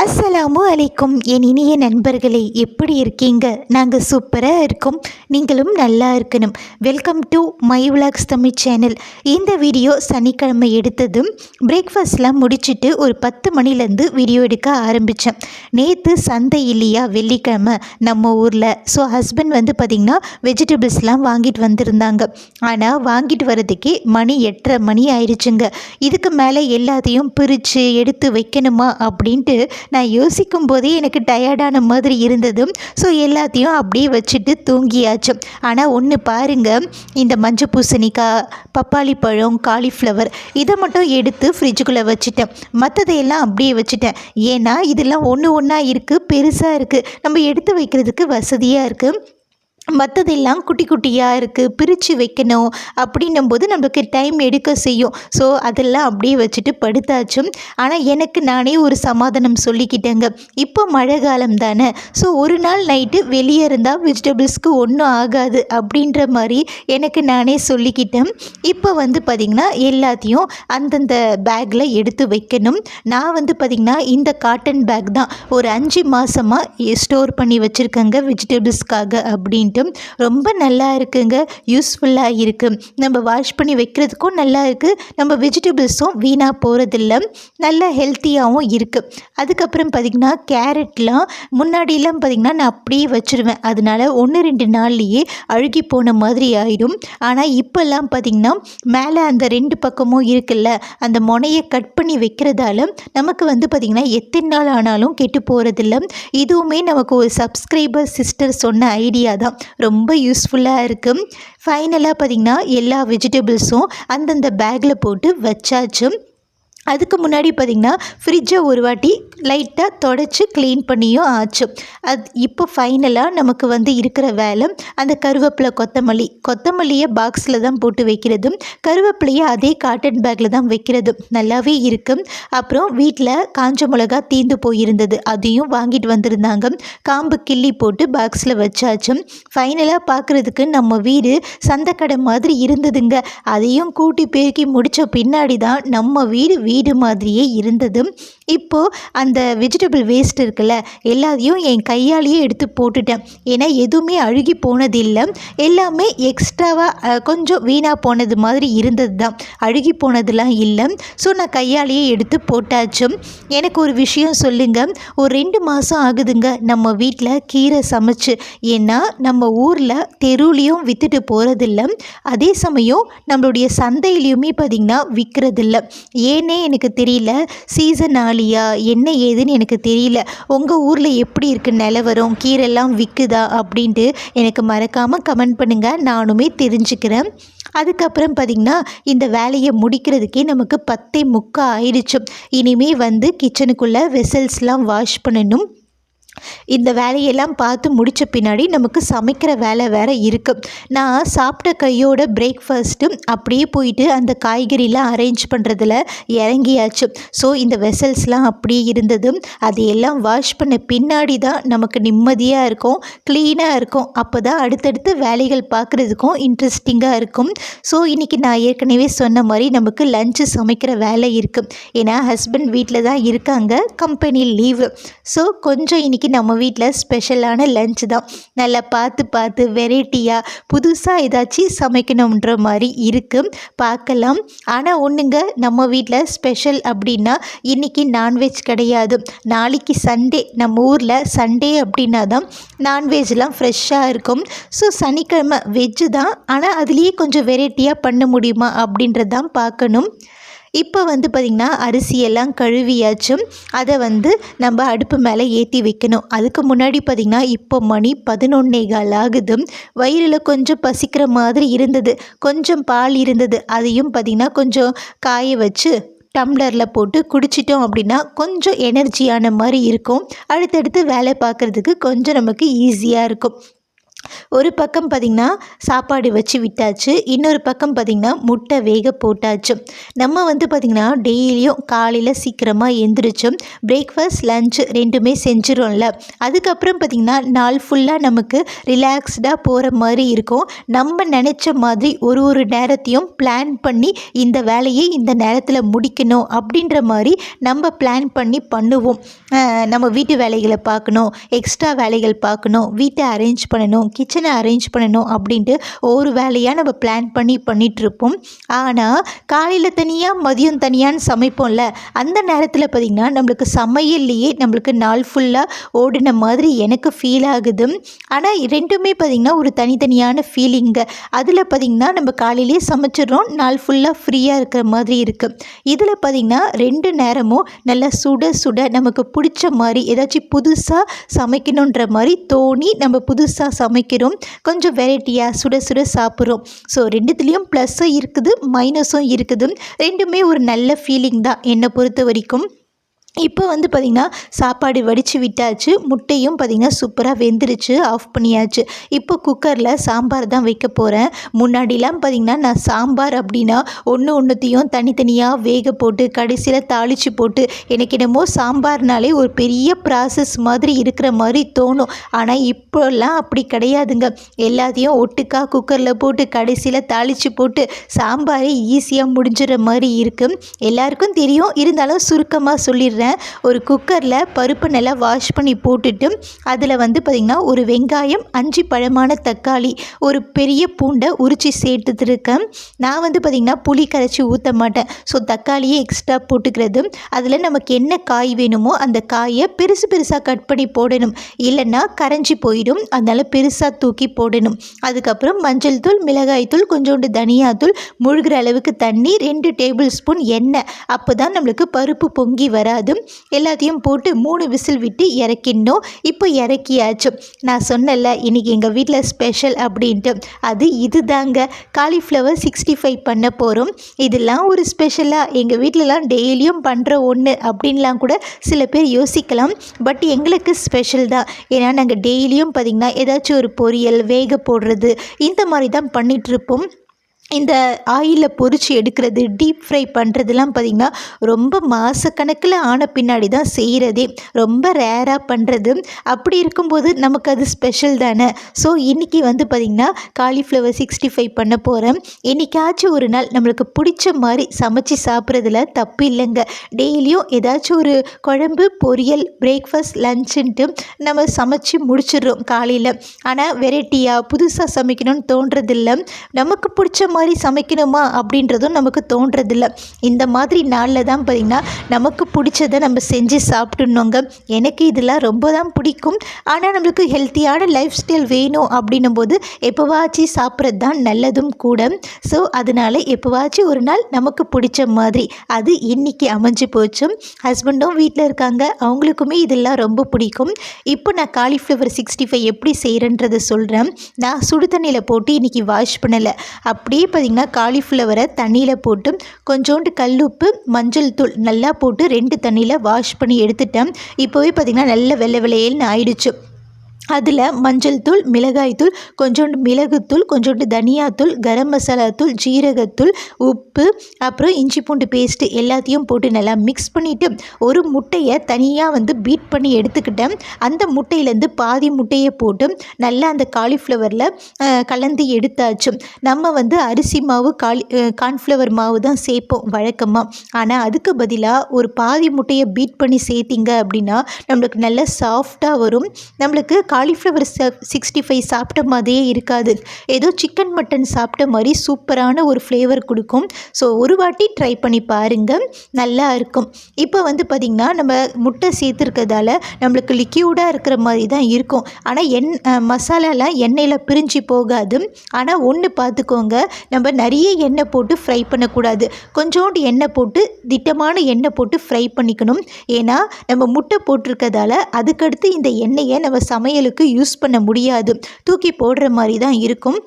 அஸ்ஸலாமு அலைக்கும் என் இனிய நண்பர்களே எப்படி இருக்கீங்க? நாங்கள் சூப்பராக இருக்கோம். நீங்களும் நல்லா இருக்கணும். Welcome to my vlogs Tamil channel இந்த வீடியோ சனிக்கிழமை எடுத்ததும் பிரேக்ஃபாஸ்ட்லாம் முடிச்சுட்டு ஒரு பத்து மணிலேருந்து வீடியோ எடுக்க ஆரம்பித்தேன் நேற்று சந்தை இல்லையா வெள்ளிக்கிழமை நம்ம ஊரில். ஸோ ஹஸ்பண்ட் வந்து பார்த்திங்கன்னா வெஜிடபிள்ஸ்லாம் வாங்கிட்டு வந்திருந்தாங்க. ஆனால் வாங்கிட்டு வரதுக்கே மணி எட்டரை மணி ஆயிடுச்சுங்க இதுக்கு மேலே எல்லாத்தையும் பிரித்து எடுத்து வைக்கணுமா? அப்படின்ட்டு நான் யோசிக்கும் போதே எனக்கு டயர்டான மாதிரி இருந்ததும் ஸோ எல்லாத்தையும் அப்படியே வச்சுட்டு தூங்கியாச்சு. ஆனால் ஒன்று பாருங்கள் இந்த மஞ்சள் பூசணிக்காய் பப்பாளி பழம் காலிஃப்ளவர் இதை மட்டும் எடுத்து ஃப்ரிட்ஜுக்குள்ளே வச்சுட்டேன். மற்றதையெல்லாம் அப்படியே வச்சுட்டேன். ஏன்னா இதெல்லாம் ஒன்று ஒன்றா இருக்குது பெருசாக இருக்குது நம்ம எடுத்து வைக்கிறதுக்கு வசதியாக இருக்குது மற்றதெல்லாம் குட்டி குட்டியாக இருக்குது பிரித்து வைக்கணும் அப்படின்னும் போது நம்மளுக்கு டைம் எடுக்க செய்யும். ஸோ அதெல்லாம் அப்படியே வச்சுட்டு படுத்தாச்சும். ஆனால் எனக்கு நானே ஒரு சமாதானம் சொல்லிக்கிட்டேங்க. இப்போ மழை காலம் தானே. ஸோ ஒரு நாள் நைட்டு வெளியே இருந்தால் வெஜிடபிள்ஸ்க்கு ஒன்றும் ஆகாது அப்படின்ற மாதிரி எனக்கு நானே சொல்லிக்கிட்டேன். இப்போ வந்து பார்த்திங்கன்னா எல்லாத்தையும் அந்தந்த பேக்கில் எடுத்து வைக்கணும். நான் வந்து பார்த்திங்கன்னா இந்த காட்டன் பேக் தான் ஒரு அஞ்சு மாதமாக ஸ்டோர் பண்ணி வச்சுருக்கேங்க வெஜிடபிள்ஸ்க்காக அப்படின்ட்டு. ரொம்ப நல்லா இருக்குங்க. யூஸ்ஃபுல்லாக இருக்குது நம்ம வாஷ் பண்ணி வைக்கிறதுக்கும் நல்லா இருக்குது நம்ம வெஜிடபிள்ஸும் வீணாக போகிறதில்ல நல்லா ஹெல்த்தியாகவும் இருக்குது அதுக்கப்புறம் பார்த்திங்கன்னா கேரட்லாம் முன்னாடிலாம் பார்த்திங்கன்னா நான் அப்படியே வச்சுருவேன். அதனால ஒன்று ரெண்டு நாள்லேயே அழுகி போன மாதிரி ஆகிடும் ஆனால் இப்போல்லாம் பார்த்திங்கன்னா மேலே அந்த ரெண்டு பக்கமும் இருக்குல்ல அந்த முனையை கட் பண்ணி வைக்கிறதால நமக்கு வந்து பார்த்திங்கன்னா எத்தனை நாள் ஆனாலும் கெட்டு போகிறதில்ல இதுவுமே நமக்கு ஒரு சப்ஸ்கிரைபர் சிஸ்டர் சொன்ன ஐடியா தான். ரொம்ப யூஸ்ஃபுல்லாக இருக்குது ஃபைனலாக பார்த்திங்கன்னா எல்லா வெஜிடபிள்ஸும் அந்தந்த பேக்கில் போட்டு வச்சாச்சு. அதுக்கு முன்னாடி பார்த்திங்கன்னா ஃப்ரிட்ஜை ஒரு வாட்டி லைட்டாக தொடச்சி க்ளீன் பண்ணியும் ஆச்சு. அது இப்போ ஃபைனலாக நமக்கு வந்து இருக்கிற வேலை அந்த கருவேப்பிலை கொத்தமல்லி. கொத்தமல்லியை பாக்ஸில் தான் போட்டு வைக்கிறது. கருவேப்பிலையை அதே காட்டன் பேக்கில் தான் வைக்கிறது. நல்லாவே இருக்கும் அப்புறம் வீட்டில் காஞ்ச மிளகா தீந்து போயிருந்தது. அதையும் வாங்கிட்டு வந்திருந்தாங்க. காம்பு கிள்ளி போட்டு பாக்ஸில் வச்சாச்சு. ஃபைனலாக பார்க்குறதுக்கு நம்ம வீடு சந்தைக்கடை மாதிரி இருந்ததுங்க. அதையும் கூட்டி பெருக்கி முடித்த பின்னாடி தான் நம்ம வீடு வீடு மாதிரியே இருந்தது இப்போது அந்த வெஜிடபிள் வேஸ்ட் இருக்குல்ல எல்லாத்தையும் என் கையாலேயே எடுத்து போட்டுட்டேன். ஏன்னா எதுவுமே அழுகி போனதில்லை எல்லாமே எக்ஸ்ட்ராவாக கொஞ்சம் வீணாக போனது மாதிரி இருந்தது தான். அழுகி போனதெல்லாம் இல்லை. ஸோ நான் கையாலேயே எடுத்து போட்டாச்சு. எனக்கு ஒரு விஷயம் சொல்லுங்கள் ஒரு ரெண்டு மாதம் ஆகுதுங்க. நம்ம வீட்டில் கீரை சமைச்சு. ஏன்னா நம்ம ஊரில் தெருவுலேயும் விற்றுட்டு போகிறதில்ல அதே சமயம் நம்மளுடைய சந்தையிலையுமே பார்த்திங்கன்னா விற்கிறதில்ல ஏன்னே எனக்கு தெரியல. சீசன் ஆலியா என்ன ஏதுன்னு எனக்கு தெரியல. உங்கள் ஊரில் எப்படி இருக்குது நிலவரம் கீரெல்லாம் விற்குதா அப்படின்ட்டு எனக்கு மறக்காமல் கமெண்ட் பண்ணுங்கள் நானுமே தெரிஞ்சுக்கிறேன். அதுக்கப்புறம் பார்த்திங்கன்னா இந்த வேலையை முடிக்கிறதுக்கே நமக்கு பத்தே முக்கா ஆயிடுச்சு. இனிமே வந்து கிச்சனுக்குள்ளே வெசல்ஸ்லாம் வாஷ் பண்ணணும். இந்த வேலையெல்லாம் பார்த்து முடித்த பின்னாடி நமக்கு சமைக்கிற வேலை வேறு இருக்குது நான் சாப்பிட்ட கையோட பிரேக்ஃபாஸ்ட்டு அப்படியே போயிட்டு அந்த காய்கறிலாம் அரேஞ்ச் பண்ணுறதுல இறங்கியாச்சு. ஸோ இந்த வெசல்ஸ்லாம் அப்படியே இருந்தது அதையெல்லாம் வாஷ் பண்ண பின்னாடி தான் நமக்கு நிம்மதியாக இருக்கும் க்ளீனாக இருக்கும். அப்போ தான் அடுத்தடுத்து வேலைகள் பார்க்குறதுக்கும் இன்ட்ரெஸ்டிங்காக இருக்கும். ஸோ இன்றைக்கி நான் ஏற்கனவே சொன்ன மாதிரி நமக்கு லஞ்சு சமைக்கிற வேலை இருக்குது ஏன்னா ஹஸ்பண்ட் வீட்டில் தான் இருக்காங்க கம்பெனி லீவு ஸோ கொஞ்சம் இன்றைக்கி நம்ம வீட்டில் ஸ்பெஷலான லஞ்ச் தான். நல்லா பார்த்து பார்த்து வெரைட்டியாக புதுசாக ஏதாச்சும் சமைக்கணுன்ற மாதிரி இருக்குது பார்க்கலாம். ஆனால் ஒன்றுங்க நம்ம வீட்டில் ஸ்பெஷல் அப்படின்னா இன்றைக்கி நான்வெஜ் கிடையாது. நாளைக்கு சண்டே நம்ம ஊரில் சண்டே அப்படின்னா தான் நான்வெஜ்லாம் ஃப்ரெஷ்ஷாக இருக்கும். ஸோ சனிக்கிழமை வெஜ்ஜு தான். ஆனால் அதுலேயே கொஞ்சம் வெரைட்டியாக பண்ண முடியுமா அப்படின்றது தான் பார்க்கணும். இப்போ வந்து பார்த்திங்கன்னா அரிசியெல்லாம் கழுவியாச்சும் அதை வந்து நம்ம அடுப்பு மேலே ஏற்றி வைக்கணும். அதுக்கு முன்னாடி பார்த்திங்கன்னா இப்போ மணி பதினொன்னே கால் ஆகுது. வயிறில் கொஞ்சம் பசிக்கிற மாதிரி இருந்தது. கொஞ்சம் பால் இருந்தது. அதையும் பார்த்திங்கன்னா கொஞ்சம் காய வச்சு டம்ளரில் போட்டு குடிச்சிட்டோம் அப்படின்னா கொஞ்சம் எனர்ஜியான மாதிரி இருக்கும். அடுத்தடுத்து வேலை பார்க்குறதுக்கு கொஞ்சம் நமக்கு ஈஸியாக இருக்கும். ஒரு பக்கம் பார்த்திங்கன்னா சாப்பாடு வச்சு விட்டாச்சு இன்னொரு பக்கம் பார்த்திங்கன்னா முட்டை வேக போட்டாச்சு. நம்ம வந்து பார்த்திங்கன்னா டெய்லியும் காலையில் சீக்கிரமாக எந்திரிச்சோம் பிரேக்ஃபாஸ்ட் லன்ச் ரெண்டுமே செஞ்சிரோம்ல அதுக்கப்புறம் பார்த்திங்கன்னா நாள் ஃபுல்லாக நமக்கு ரிலாக்ஸ்டாக போகிற மாதிரி இருக்கும். நம்ம நினச்ச மாதிரி ஒரு ஒரு நேரத்தையும் பிளான் பண்ணி இந்த வேலையை இந்த நேரத்தில் முடிக்கணும் அப்படின்ற மாதிரி நம்ம பிளான் பண்ணி பண்ணுவோம். நம்ம வீட்டு வேலைகளை பார்க்கணும் எக்ஸ்ட்ரா வேலைகள் பார்க்கணும் வீட்டை அரேஞ்ச் பண்ணணும் கிச்சனை அரேஞ்ச் பண்ணணும் அப்படின்ட்டு ஒரு வேலையாக நம்ம பிளான் பண்ணி பண்ணிகிட்ருப்போம் ஆனால் காலையில் தனியாக மதியம் தனியான்னு சமைப்போம்ல அந்த நேரத்தில் பார்த்திங்கன்னா நம்மளுக்கு சமையல்லையே நம்மளுக்கு நாள் ஃபுல்லாக ஓடின மாதிரி எனக்கு ஃபீல் ஆகுது. ஆனால் ரெண்டுமே பார்த்திங்கன்னா ஒரு தனித்தனியான ஃபீலிங்கு அதில் பார்த்திங்கன்னா நம்ம காலையிலேயே சமைச்சிடுறோம் நாள் ஃபுல்லாக ஃப்ரீயாக இருக்கிற மாதிரி இருக்குது இதில் பார்த்திங்கன்னா ரெண்டு நேரமும் நல்லா சுட சுட நமக்கு பிடிச்ச மாதிரி ஏதாச்சும் புதுசாக சமைக்கணுன்ற மாதிரி தோணி நம்ம புதுசாக சமைக்கிறோம் கொஞ்சம் வெரைட்டியாக சுட சுட சாப்பிட்றோம். ஸோ ரெண்டுத்துலேயும் ப்ளஸ்ஸும் இருக்குது மைனஸும் இருக்குது. ரெண்டுமே ஒரு நல்ல ஃபீலிங் தான் என்னை பொறுத்த வரைக்கும் இப்போ வந்து பார்த்திங்கன்னா சாப்பாடு வடித்து விட்டாச்சு. முட்டையும் பார்த்திங்கன்னா சூப்பராக வெந்துருச்சு. ஆஃப் பண்ணியாச்சு. இப்போ குக்கரில் சாம்பார் தான் வைக்க போகிறேன் முன்னாடிலாம் பார்த்திங்கன்னா நான் சாம்பார் அப்படின்னா ஒன்று ஒன்றுத்தையும் தனித்தனியாக வேக போட்டு கடைசியில் தாளித்து போட்டு எனக்கு என்னமோ சாம்பார்னாலே ஒரு பெரிய ப்ராசஸ் மாதிரி இருக்கிற மாதிரி தோணும். ஆனால் இப்போல்லாம் அப்படி கிடையாதுங்க. எல்லாத்தையும் ஒட்டுக்காக குக்கரில் போட்டு கடைசியில் தாளித்து போட்டு சாம்பாரே ஈஸியாக முடிஞ்சிற மாதிரி இருக்குது எல்லாருக்கும் தெரியும். இருந்தாலும் சுருக்கமாக சொல்லிடுறேன். சொல்கிறேன் ஒரு குக்கரில் பருப்பு நல்லா வாஷ் பண்ணி போட்டுட்டு அதில் வந்து பார்த்திங்கன்னா ஒரு வெங்காயம் அஞ்சு பழமான தக்காளி ஒரு பெரிய பூண்டை உரித்து சேர்த்துருக்கேன் நான் வந்து பார்த்திங்கன்னா புளி கரைச்சி ஊற்ற மாட்டேன். ஸோ தக்காளியே எக்ஸ்ட்ரா போட்டுக்கிறது. அதில் நமக்கு என்ன காய் வேணுமோ அந்த காயை பெருசு பெருசாக கட் பண்ணி போடணும். இல்லைன்னா கரைஞ்சி போயிடும். அதனால் பெருசாக தூக்கி போடணும். அதுக்கப்புறம் மஞ்சள் தூள் மிளகாய் தூள் கொஞ்சோண்டு தனியாத்தூள் முழுகிற அளவுக்கு தண்ணி ரெண்டு டேபிள் ஸ்பூன் எண்ணெய். அப்போ தான் நம்மளுக்கு பருப்பு பொங்கி வராது. போதும். எல்லாத்தையும் போட்டு மூணு விசில் விட்டு இறக்கிடணும். இப்போ இறக்கியாச்சு. நான் சொன்னல இன்றைக்கி எங்கள் வீட்டில் ஸ்பெஷல் அப்படின்ட்டு. அது இது தாங்க காலிஃப்ளவர் சிக்ஸ்டி ஃபைவ் பண்ண போகிறோம் இதெல்லாம் ஒரு ஸ்பெஷலாக எங்கள் வீட்டிலலாம் டெய்லியும் பண்ணுற ஒன்று அப்படின்லாம் கூட சில பேர் யோசிக்கலாம். பட் எங்களுக்கு ஸ்பெஷல் தான். ஏன்னா நாங்கள் டெய்லியும் பார்த்திங்கன்னா ஏதாச்சும் ஒரு பொரியல் வேக போடுறது இந்த மாதிரி தான் பண்ணிகிட்ருப்போம் இந்த ஆயிலில் பொறிச்சு எடுக்கிறது டீப் ஃப்ரை பண்ணுறதுலாம் பார்த்திங்கன்னா ரொம்ப மாதக்கணக்கில் ஆன பின்னாடி தான் செய்கிறதே ரொம்ப ரேராக பண்ணுறது அப்படி இருக்கும்போது நமக்கு அது ஸ்பெஷல் தானே. ஸோ இன்றைக்கி வந்து பார்த்திங்கன்னா காலிஃப்ளவர் சிக்ஸ்டி ஃபைவ் பண்ண போகிறேன் என்றைக்காச்சும் ஒரு நாள் நம்மளுக்கு பிடிச்ச மாதிரி சமைச்சு சாப்பிட்றதுல தப்பு இல்லைங்க. டெய்லியும் ஏதாச்சும் ஒரு குழம்பு பொரியல் பிரேக்ஃபாஸ்ட் லன்ச்சுன்ட்டு நம்ம சமைச்சு முடிச்சிடுறோம் காலையில். ஆனால் வெரைட்டியாக புதுசாக சமைக்கணும்னு தோன்றதில்லை. நமக்கு பிடிச்ச மாதிரி மாதிரி சமைக்கணுமா அப்படின்றதும் நமக்கு தோன்றதில்ல. இந்த மாதிரி நாளில் தான் பார்த்திங்கன்னா நமக்கு பிடிச்சதை நம்ம செஞ்சு சாப்பிட்டுணுங்க எனக்கு இதெல்லாம் ரொம்ப தான் பிடிக்கும். ஆனால் நம்மளுக்கு ஹெல்த்தியான லைஃப் ஸ்டைல் வேணும் அப்படின்னும் போது எப்போவாச்சும் சாப்பிட்றது தான் நல்லதும் கூட. ஸோ அதனால் எப்போவாச்சும் ஒரு நாள் நமக்கு பிடிச்ச மாதிரி அது இன்றைக்கி அமைஞ்சு போச்சு. ஹஸ்பண்டும் வீட்டில் இருக்காங்க. அவங்களுக்குமே இதெல்லாம் ரொம்ப பிடிக்கும். இப்போ நான் காலிஃப்ளவர் சிக்ஸ்டி ஃபைவ் எப்படி செய்கிறேன்றதை சொல்கிறேன் நான் சுடு தண்ணியில் போட்டு இன்றைக்கி வாஷ் பண்ணலை. அப்படியே பார்த்திங்கன்னா காலிஃப்ளவரை தண்ணியில் போட்டு கொஞ்சோண்டு கல்லுப்பு மஞ்சள் தூள் நல்லா போட்டு ரெண்டு தண்ணியில் வாஷ் பண்ணி எடுத்துட்டேன். இப்போவே பார்த்திங்கன்னா நல்ல வெள்ளை வெள்ளையல்னு ஆயிடுச்சு. அதில் மஞ்சள் தூள் மிளகாய்த்தூள் கொஞ்சோண்டு மிளகுத்தூள் கொஞ்சோண்டு தனியாத்தூள் கரம் மசாலா தூள் ஜீரகத்தூள் உப்பு அப்புறம் இஞ்சி பூண்டு பேஸ்ட்டு எல்லாத்தையும் போட்டு நல்லா மிக்ஸ் பண்ணிவிட்டு ஒரு முட்டையை தனியாக வந்து பீட் பண்ணி எடுத்துக்கிட்டேன் அந்த முட்டையிலேருந்து பாதி முட்டையை போட்டு நல்லா அந்த காலிஃப்ளவரில் கலந்து எடுத்தாச்சு. நம்ம வந்து அரிசி மாவு காலி கார்ன்ஃப்ளவர் மாவு தான் சேர்ப்போம் வழக்கமாக ஆனால் அதுக்கு பதிலாக ஒரு பாதி முட்டையை பீட் பண்ணி சேர்த்திங்க அப்படின்னா நம்மளுக்கு நல்லா சாஃப்டாக வரும். நம்மளுக்கு காலிஃப்ளவர் சிக்ஸ்டி ஃபைவ் சாப்பிட்ட மாதிரியே இருக்காது. ஏதோ சிக்கன் மட்டன் சாப்பிட்ட மாதிரி சூப்பரான ஒரு ஃப்ளேவர் கொடுக்கும். ஸோ ஒரு வாட்டி ட்ரை பண்ணி பாருங்கள் நல்லா இருக்கும். இப்போ வந்து பார்த்திங்கன்னா நம்ம முட்டை சேர்த்துருக்கிறதால நம்மளுக்கு லிக்யூடாக இருக்கிற மாதிரி தான் இருக்கும். ஆனால் எண் மசாலாலாம் எண்ணெயில் பிரிஞ்சு போகாது. ஆனால் ஒன்று பார்த்துக்கோங்க நம்ம நிறைய எண்ணெய் போட்டு ஃப்ரை பண்ணக்கூடாது. கொஞ்சோண்டு எண்ணெய் போட்டு திட்டமான எண்ணெய் போட்டு ஃப்ரை பண்ணிக்கணும். ஏன்னா நம்ம முட்டை போட்டிருக்கிறதால அதுக்கடுத்து இந்த எண்ணெயை நம்ம சமையல் சமையலுக்கு யூஸ் பண்ண முடியாது. தூக்கி போடுற மாதிரி தான் இருக்கும்.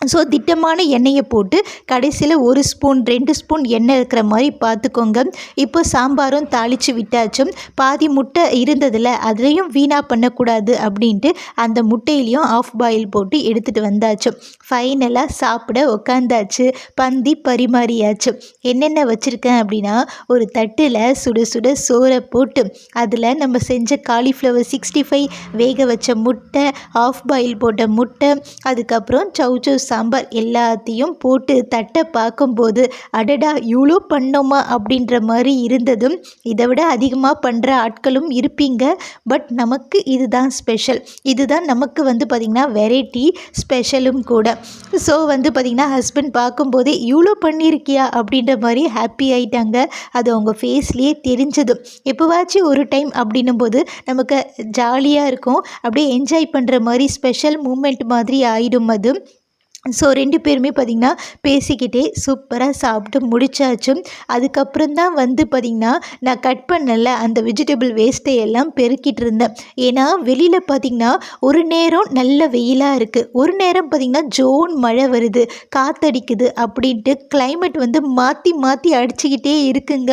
ஸோ திட்டமான எண்ணெயை போட்டு கடைசியில் ஒரு ஸ்பூன் ரெண்டு ஸ்பூன் எண்ணெய் இருக்கிற மாதிரி பார்த்துக்கோங்க. இப்போ சாம்பாரும் தாளித்து விட்டாச்சும் பாதி முட்டை இருந்ததில் அதுலேயும் வீணாக பண்ணக்கூடாது அப்படின்ட்டு அந்த முட்டையிலையும் ஆஃப் பாயில் போட்டு எடுத்துகிட்டு வந்தாச்சும் ஃபைனலாக சாப்பிட உக்காந்தாச்சு. பந்தி பரிமாறியாச்சு. என்னென்ன வச்சுருக்கேன் அப்படின்னா ஒரு தட்டில் சுட சுட சோறை போட்டு அதில் நம்ம செஞ்ச காலிஃப்ளவர் சிக்ஸ்டி ஃபைவ் வேக வச்ச முட்டை ஆஃப் பாயில் போட்ட முட்டை அதுக்கப்புறம் சௌச்சௌ சாம்பார் எல்லாத்தையும் போட்டு தட்டை பார்க்கும்போது அடடா இவ்வளோ பண்ணோமா அப்படின்ற மாதிரி இருந்ததும் இதை விட அதிகமாக பண்ணுற ஆட்களும் இருப்பீங்க. பட் நமக்கு இதுதான் ஸ்பெஷல். இதுதான் நமக்கு வந்து பார்த்திங்கன்னா வெரைட்டி ஸ்பெஷலும் கூட. ஸோ வந்து பார்த்திங்கன்னா ஹஸ்பண்ட் பார்க்கும்போதே இவ்வளோ பண்ணியிருக்கியா? அப்படின்ற மாதிரி ஹாப்பி ஆயிட்டாங்க. அது அவங்க ஃபேஸ்லேயே தெரிஞ்சது. எப்போவாச்சும் ஒரு டைம் அப்படின்னும் போது நமக்கு ஜாலியாக இருக்கும். அப்படியே என்ஜாய் பண்ணுற மாதிரி ஸ்பெஷல் மூமெண்ட் மாதிரி ஆயிடும் அது. ஸோ ரெண்டு பேருமே பார்த்திங்கன்னா பேசிக்கிட்டே சூப்பராக சாப்பிட்டு முடிச்சாச்சு. அதுக்கப்புறம் தான் வந்து பார்த்திங்கன்னா நான் கட் பண்ணல அந்த வெஜிடபிள் வேஸ்ட்டை எல்லாம் பெருக்கிட்டு இருந்தேன். ஏன்னா வெளியில் பார்த்திங்கன்னா ஒரு நேரம் நல்ல வெயிலாக இருக்குது ஒரு நேரம் பார்த்திங்கன்னா ஜோன் மழை வருது காத்தடிக்குது அப்படின்ட்டு கிளைமேட் வந்து மாற்றி மாற்றி அடிச்சுக்கிட்டே இருக்குங்க.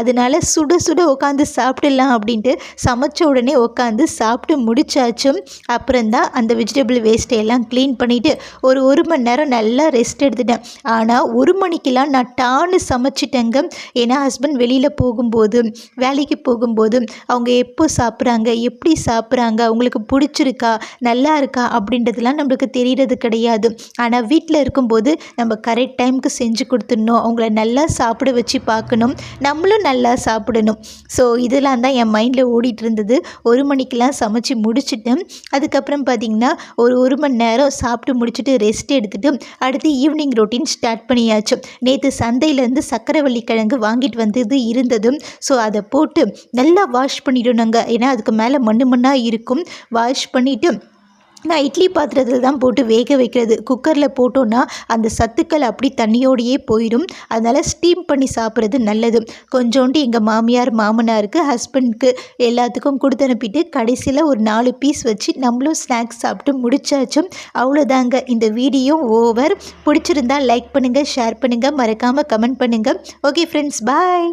அதனால சுட சுட உட்காந்து சாப்பிடலாம் அப்படின்ட்டு சமைச்ச உடனே உட்காந்து சாப்பிட்டு முடிச்சாச்சும் அப்புறம்தான் அந்த வெஜிடபிள் வேஸ்ட்டை எல்லாம் க்ளீன் பண்ணிவிட்டு ஒரு ஒரு மணி நேரம் நல்லா ரெஸ்ட் எடுத்துட்டேன். ஆனால் ஒரு மணிக்கெலாம் நான் டான்னு சமைச்சிட்டேங்க. ஏன்னா ஹஸ்பண்ட் வெளியில் போகும்போது வேலைக்கு போகும்போது அவங்க எப்போ சாப்பிட்றாங்க எப்படி சாப்பிட்றாங்க அவங்களுக்கு பிடிச்சிருக்கா நல்லா இருக்கா அப்படின்றதுலாம் நம்மளுக்கு தெரியறது கிடையாது. ஆனால் வீட்டில் இருக்கும்போது நம்ம கரெக்ட் டைமுக்கு செஞ்சு கொடுத்துடணும். அவங்கள நல்லா சாப்பிட வச்சு பார்க்கணும். நம்மளும் நல்லா சாப்பிடணும். ஸோ இதெல்லாம் தான் என் மைண்டில் ஓடிட்டு இருந்தது ஒரு மணிக்கெலாம் சமைச்சு முடிச்சுட்டேன். அதுக்கப்புறம் பார்த்திங்கன்னா ஒரு ஒரு மணி நேரம் சாப்பிட்டு முடிச்சுட்டு ரெஸ்ட் எடுத்துகிட்டு அடுத்து ஈவினிங் ரொட்டீன் ஸ்டார்ட் பண்ணியாச்சு. நேற்று சந்தையிலேருந்து சக்கரவள்ளி கிழங்கு வாங்கிட்டு வந்தது இருந்ததும் ஸோ அதை போட்டு நல்லா வாஷ் பண்ணிடணுங்க. ஏன்னா அதுக்கு மேலே மண்ணு மண்ணாக இருக்கும். வாஷ் பண்ணிவிட்டு நான் இட்லி பாத்திரத்தில் தான் போட்டு வேக வைக்கிறது. குக்கரில் போட்டோன்னா அந்த சத்துக்கள் அப்படி தண்ணியோடையே போயிடும். அதனால் ஸ்டீம் பண்ணி சாப்பிட்றது நல்லது. கொஞ்சோண்டு எங்கள் மாமியார் மாமனாருக்கு ஹஸ்பண்ட்க்கு எல்லாத்துக்கும் கொடுத்து அனுப்பிட்டு கடைசியில் ஒரு நாலு பீஸ் வச்சு நம்மளும் ஸ்நாக்ஸ் சாப்பிட்டு முடிச்சாச்சும் அவ்வளோதாங்க இந்த வீடியோ ஓவர் பிடிச்சிருந்தா லைக் பண்ணுங்கள் ஷேர் பண்ணுங்கள் மறக்காமல் கமெண்ட் பண்ணுங்கள் ஓகே ஃப்ரெண்ட்ஸ் பாய்